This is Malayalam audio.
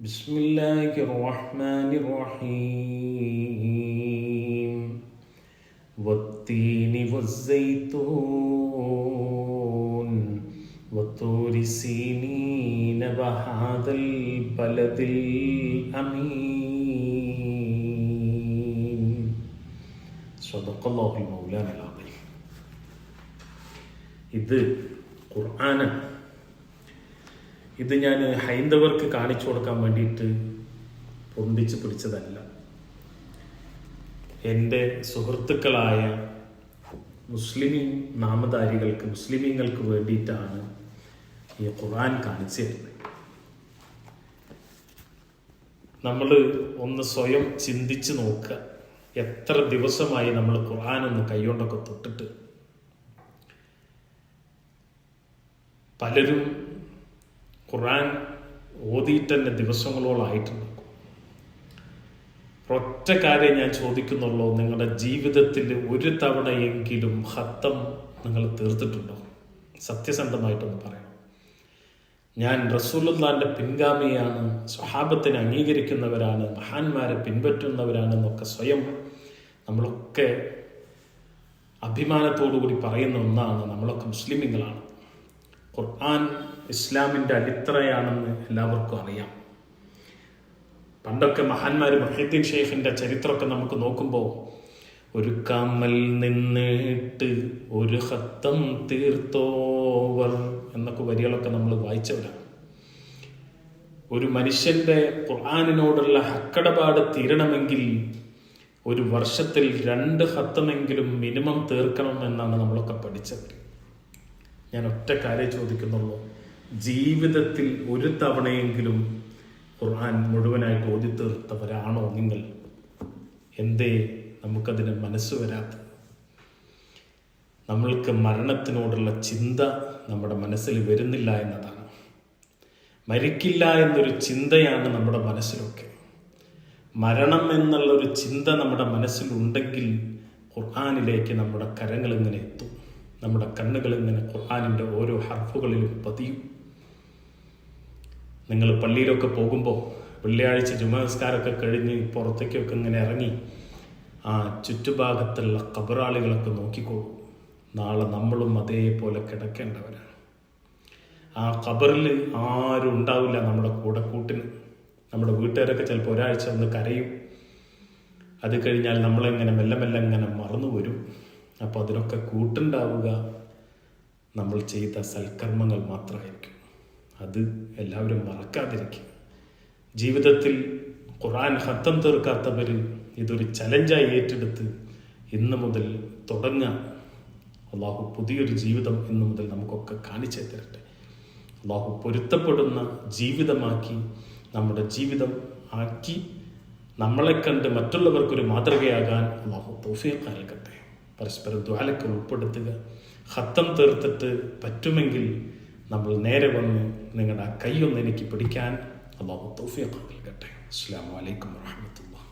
بسم الله الرحمن الرحيم والتين والزيتون وطور سينين وهذا البلد الأمين صدق الله المولان العظيم ഇത് ഖുർആനാണ് ഇത് ഞാൻ ഹൈന്ദവർക്ക് കാണിച്ചു കൊടുക്കാൻ വേണ്ടിയിട്ട് പൊന്തിച്ച് പിടിച്ചതല്ല എന്റെ സുഹൃത്തുക്കളായ മുസ്ലിമീ നാമധാരികൾക്ക് മുസ്ലിമീങ്ങൾക്ക് വേണ്ടിയിട്ടാണ് ഈ ഖുർആൻ കാണിച്ചു തരുന്നത് നമ്മൾ ഒന്ന് സ്വയം ചിന്തിച്ച് നോക്കുക. എത്ര ദിവസമായി നമ്മൾ ഖുർആൻ ഒന്ന് കൈകൊണ്ടൊക്കെ തൊട്ടിട്ട്. പലരും ഖുർആൻ ഓതിയിട്ട് തന്നെ ദിവസങ്ങളോളായിട്ടുണ്ട് ഒറ്റ കാര്യം ഞാൻ ചോദിക്കുന്നുള്ളൂ നിങ്ങളുടെ ജീവിതത്തിൽ ഒരു തവണയെങ്കിലും ഹത്തം നിങ്ങൾ തീർത്തിട്ടുണ്ടോ? സത്യസന്ധമായിട്ടൊന്ന് പറയണം. ഞാൻ റസൂലുള്ളാന്റെ പിൻഗാമിയാണ് സ്വഹാബത്തിനെ അംഗീകരിക്കുന്നവരാണ് മഹാന്മാരെ പിൻപറ്റുന്നവരാണെന്നൊക്കെ സ്വയം നമ്മളൊക്കെ അഭിമാനത്തോടു കൂടി പറയുന്ന ഒന്നാണ് നമ്മളൊക്കെ മുസ്ലിമുകളാണ് ഖുർആൻ ഇസ്ലാമിന്റെ അടിത്തറയാണെന്ന് എല്ലാവർക്കും അറിയാം. പണ്ടൊക്കെ മഹാന്മാർ മൊഹീദ്ദീൻ ഷെയ്ഖിന്റെ ചരിത്രമൊക്കെ നമുക്ക് നോക്കുമ്പോൾ ഒരു കമ്മൽ നിന്നിട്ട് ഒരു ഹത്തം തീർത്തോവർ എന്നൊക്കെ വരികളൊക്കെ നമ്മൾ വായിച്ചവരാണ്. ഒരു മനുഷ്യന്റെ ഖുർആാനിനോടുള്ള ഹക്കടപാട് തീരണമെങ്കിൽ ഒരു വർഷത്തിൽ രണ്ട് ഹത്തമെങ്കിലും മിനിമം തീർക്കണം എന്നാണ് നമ്മളൊക്കെ പഠിച്ചത്. ഞാൻ ഒറ്റ കാര്യം ചോദിക്കുന്നുള്ളൂ. ജീവിതത്തിൽ ഒരു തവണയെങ്കിലും ഖുർആൻ മുഴുവനായി ഓതി തീർത്തവരാണോ നിങ്ങൾ? എന്തേ നമുക്കതിന് മനസ്സ് വരാത്തത് നമ്മൾക്ക് മരണത്തിനോടുള്ള ചിന്ത നമ്മുടെ മനസ്സിൽ വരുന്നില്ല എന്നതാണ്. മരിക്കില്ല എന്നൊരു ചിന്തയാണ് നമ്മുടെ മനസ്സിലൊക്കെ. മരണം എന്നുള്ളൊരു ചിന്ത നമ്മുടെ മനസ്സിലുണ്ടെങ്കിൽ ഖുർആാനിലേക്ക് നമ്മുടെ കരങ്ങൾ ഇങ്ങനെ എത്തും. നമ്മുടെ കണ്ണുകൾ ഇങ്ങനെ ഖുർആാനിന്റെ ഓരോ ഹർഫുകളിലും പതിയും. നിങ്ങൾ പള്ളിയിലൊക്കെ പോകുമ്പോൾ വെള്ളിയാഴ്ച ജുമസ്കാരമൊക്കെ കഴിഞ്ഞ് പുറത്തേക്കൊക്കെ ഇങ്ങനെ ഇറങ്ങി ആ ചുറ്റുഭാഗത്തുള്ള കബറാളികളൊക്കെ നോക്കിക്കോ നാളെ നമ്മളും അതേപോലെ കിടക്കേണ്ടവരാണ്. ആ കബറിൽ ആരും ഉണ്ടാവില്ല നമ്മുടെ കൂടെ കൂട്ടിന്. നമ്മുടെ വീട്ടുകാരൊക്കെ ചിലപ്പോൾ ഒരാഴ്ച ഒന്ന് കരയും. അത് കഴിഞ്ഞാൽ നമ്മളെങ്ങനെ മെല്ലെ മെല്ലെ ഇങ്ങനെ മറന്നു വരും. അപ്പോൾ അതിനൊക്കെ കൂട്ടുണ്ടാവുക. നമ്മൾ ചെയ്ത സൽക്കർമ്മങ്ങൾ മാത്രമായിരിക്കും. അത് എല്ലാവരും മറക്കാതിരിക്കും ജീവിതത്തിൽ ഖുറാൻ ഹത്തം തീർക്കാത്തവർ ഇതൊരു ചലഞ്ചായി ഏറ്റെടുത്ത് ഇന്ന് മുതൽ തുടങ്ങാം. അള്ളാഹു പുതിയൊരു ജീവിതം ഇന്ന് മുതൽ നമുക്കൊക്കെ കാണിച്ചു തരട്ടെ. അള്ളാഹു പൊരുത്തപ്പെടുന്ന ജീവിതമാക്കി നമ്മുടെ ജീവിതം ആക്കി നമ്മളെ കണ്ട് മറ്റുള്ളവർക്കൊരു മാതൃകയാകാൻ അള്ളാഹു തൗഫീഖ് നൽകട്ടെ. പരസ്പരം ദ്വാലക്കൾ ഉൾപ്പെടുത്തുക. ഹത്തം തീർത്തിട്ട് പറ്റുമെങ്കിൽ നമ്മൾ നേരെ വന്ന് നിങ്ങളുടെ ആ കൈയൊന്ന് എനിക്ക് പിടിക്കാൻ അള്ളാഹു തൗഫീഖ് നൽകട്ടെ. അസ്സാം വലൈക്കും വാഹമത്തുള്ള